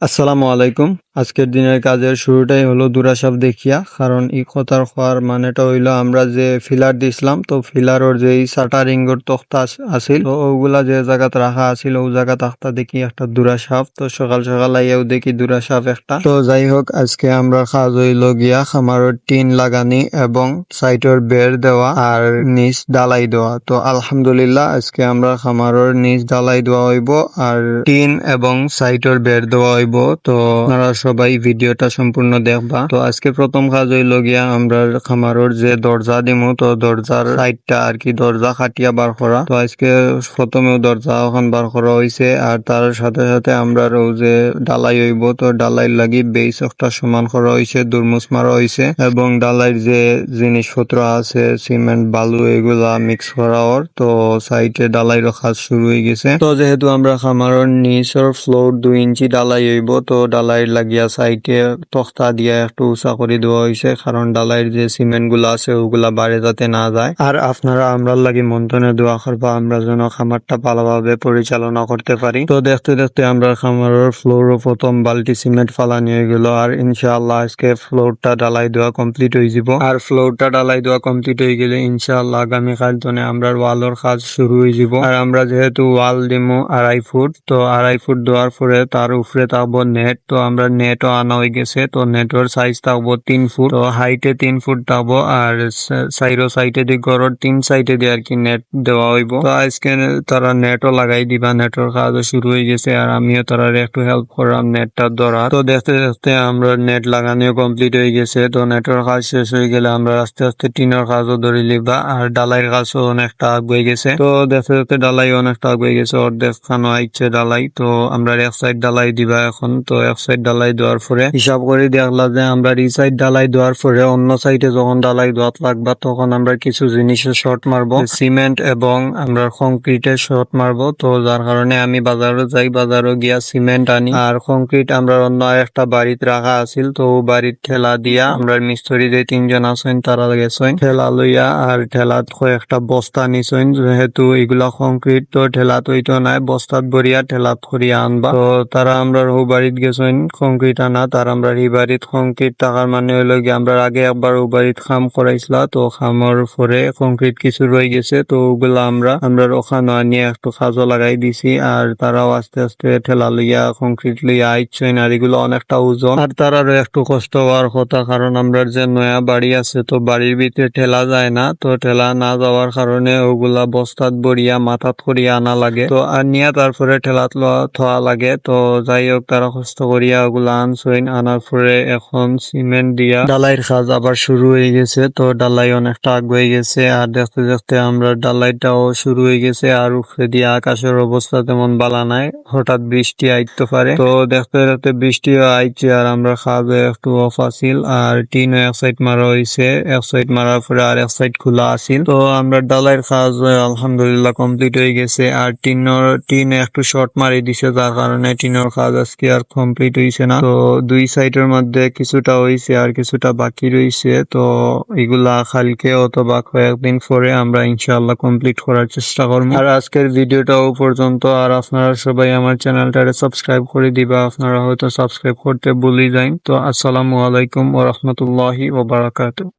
আসসালামু আলাইকুম। আজকের দিনের কাজের শুরুটাই হলো দুরাসাপ দেখিয়া, কারণ ই কথার হওয়ার মানেটা হইল আমরা যে ফিলার দিছিলাম, তো ফিলারর যে শাটারিংর তক্তা আস- আছিল তো ওগুলা যে জায়গাত রাখা আছিল, ও জায়গা তাক্তা দেখি একটা দুরাসাপ তো সকাল সকাল আইয়াও দেখি দুরাসাপ একটা। তো যাই হোক, আজকে আমরা কাজ হইল গিয়া খামারের টিন লাগানি এবং সাইটের বের দেওয়া আর নিচ ডালাই দেওয়া। তো আলহামদুলিল্লাহ, আজকে আমরা খামারের নিচ ডালাই দেওয়া হইব আর টিন এবং সাইটের বের দেওয়া হইব। তো সবাই ভিডিওটা সম্পূর্ণ দেখবা। তো আজকে প্রথম কাজ হইল গিয়া আমরা খামারের যে দরজা দিমু, তো দরজার সাইডটা আর কি দরজা খাটিয়া বার করা। তো আজকে প্রথমেও দরজা ওখান বার করা হইছে, আর তার সাথে সাথে আমরা যে ডালাই হইব, তো ডালাই লাগি বেস একটা সমান করা হইছে দুরমুস মারা হইছে, এবং ডালাইয়ের যে জিনিসপত্র আছে, সিমেন্ট, বালু, এগুলা মিক্স করা ওর। তো সাইডে ডালাই কাজ শুরু হয়ে গেছে। তো যেহেতু আমরা খামারের নিচের ফ্লোর দুই ইঞ্চি ডালাই হইব, তো ডালাই লাগিয়া সাইডে তক্তা দিয়া একটু উঁচা করে দেওয়া হয়েছে কারণ ডালাইয়ের যে সিমেন্টগুলা আছে, ওগুলা বাইরে যাতে না যায়। আর আপনারা আমরা লাগি মন্থনে দোয়া করবা আমরা যেন খামারটা ভালোভাবে পরিচালনা করতে পারি। তো দেখতে দেখতে আমরা খামারের ফ্লোর প্রথম বালতি সিমেন্ট ফালানি হয়ে গেল, আর ইনশাআল্লাহ আজকে ফ্লোরটা ডালাই দেওয়া কমপ্লিট হয়ে যাব। আর ফ্লোরটা ডালাই দেওয়া কমপ্লিট হয়ে গেলে ইনশাআল্লাহ আগামীকাল তনে আমরা ওয়ালের কাজ শুরু হয়ে যাব। আর আমরা যেহেতু ওয়াল দিমু আড়াই ফুট, তো আড়াই ফুট দেওয়ার পরে তার উপরে থাকব নেট তো আমরা নেটও আনা হয়ে গেছে। তো নেটের সাইজ থাকব তিন ফুট। তো হাইটে তিন ফুট থাকব আর সাইডো সাইডে দি গড়ের তিন সাইডে দিয়ে আর কি নেট দেওয়া হইব। তো আজকে তারা নেটও লাগাই দিবা। নেটের কাজও শুরু হয়ে গেছে। আর আমিও তারা একটু হেল্প করলাম নেটটা ধরা তো দেখতে দেখতে আমরা নেট লাগানিও কমপ্লিট হয়ে গেছে। তো নেটের কাজ শেষ হয়ে গেলে আমরা আস্তে আস্তে টিনের কাজও ধরে লিবা আর ডালাইয়ের কাজও অনেকটা আগুয়ে গেছে। তো দেখতে দেখতে ডালাই অনেকটা আগুয়ে গেছে। অর্ধেক খানো আইছে ডালাই। তো আমরা এক সাইড ডালাই দিবা এখন। তো এক সাইড ডালাই দেওয়ার পরে হিসাব করে দেখলা যে আমরা এই সাইড ডালাই দেওয়ার পরে অন্য সাইডে যখন ডালাই দেওয়াত লাগবা তখন আমরা কিছু জিনিসের শর্ট মারবো। সিমেন্ট এবং আমরা কংক্রিটের শর্ট মারবো। তো যার কারণে আমি বাজারে যাই বাজারে গিয়া সিমেন্ট আনি। আর কংক্রিট আমরা অন্য একটা বাড়িতে রাখা আছিল তো বাড়ির ঠেলা দিয়া আমরা মিস্ত্রি যে তিনজন আছেন তারা গেছেন। ঠেলা লইয়া আর ঠেলাত কয়েকটা বস্তা নিছেন। যেহেতু এগুলা কংক্রিট তো ঠেলাত হইতো নাই বস্তাত ভরিয়া ঠেলাত করিয়া আনবা। তো তারা আমরা বাড়িত গেছেন কংক্রিট আনা, তার আমরা এই বাড়িত কংক্রিট টাকার মানে হইল গিয়ে আমরা আগে একবার ও বাড়িত খাম করাইছিলা, তো খামর পরে কংক্রিট কিছু রয়ে গেছে, তো ওগুলা আমরা আমরা ওখানে নিয়ে একটু কাজও লাগাই দিছি, আর তারাও আস্তে আস্তে ঠেলা লইয়া কংক্রিট লইয়া আইছেন আর এগুলো অনেকটা ওজন। আর তারারও একটু কষ্ট হওয়ার কথা, কারণ আমরা যে নয়া বাড়ি আছে, তো বাড়ির ভিতরে ঠেলা যায় না, তো ঠেলা না যাওয়ার কারণে ওগুলা বস্তাত বড়িয়া মাথাত করিয়া আনা লাগে। তো আর নিয়ে তারপরে ঠেলাত থোয়া লাগে, তো যাই হোক তারা কষ্ট করিয়া ওগুলা আনছইন আনার পরে এখন সিমেন্ট দিয়া। ডালাইয়ের কাজ আবার শুরু হয়ে গেছে, তো ডালাই অনেকটা আগুয়ে গেছে আর দেখতে দেখতে আমরা ডালাইটাও শুরু হয়ে গেছে আর উপরে দিয়ে আকাশের অবস্থা তেমন বালা নাই, হঠাৎ বৃষ্টি আইতে পারে। তো দেখতে দেখতে বৃষ্টিও আইছে আর আমরা খাবে একটু অফ আছিল আর টিনও এক সাইড মারা হয়েছে এক সাইড মারার পরে আর এক সাইড খোলা আছিল। তো আমরা ডালাইয়ের কাজ আলহামদুলিল্লাহ কমপ্লিট হয়ে গেছে আর টিনের টিন একটু শর্ট মারি দিছে, যার কারণে টিনের কাজ আজকে আর কমপ্লিট হয়েছে না। তো দুই সাইডের মধ্যে কিছুটা হয়েছে আর কিছুটা বাকি রয়েছে তো এগুলা কালকে অথবা কয়েকদিন পরে আমরা ইনশাআল্লাহ কমপ্লিট করার চেষ্টা করব। আর আজকের ভিডিওটাও পর্যন্ত, আর আপনারা সবাই আমার চ্যানেলটারে সাবস্ক্রাইব করে দিবা। আপনারা হয়তো সাবস্ক্রাইব করতে ভুলে যাই তো আসসালামু আলাইকুম ওয়া রাহমাতুল্লাহি ওয়া বারাকাতুহু।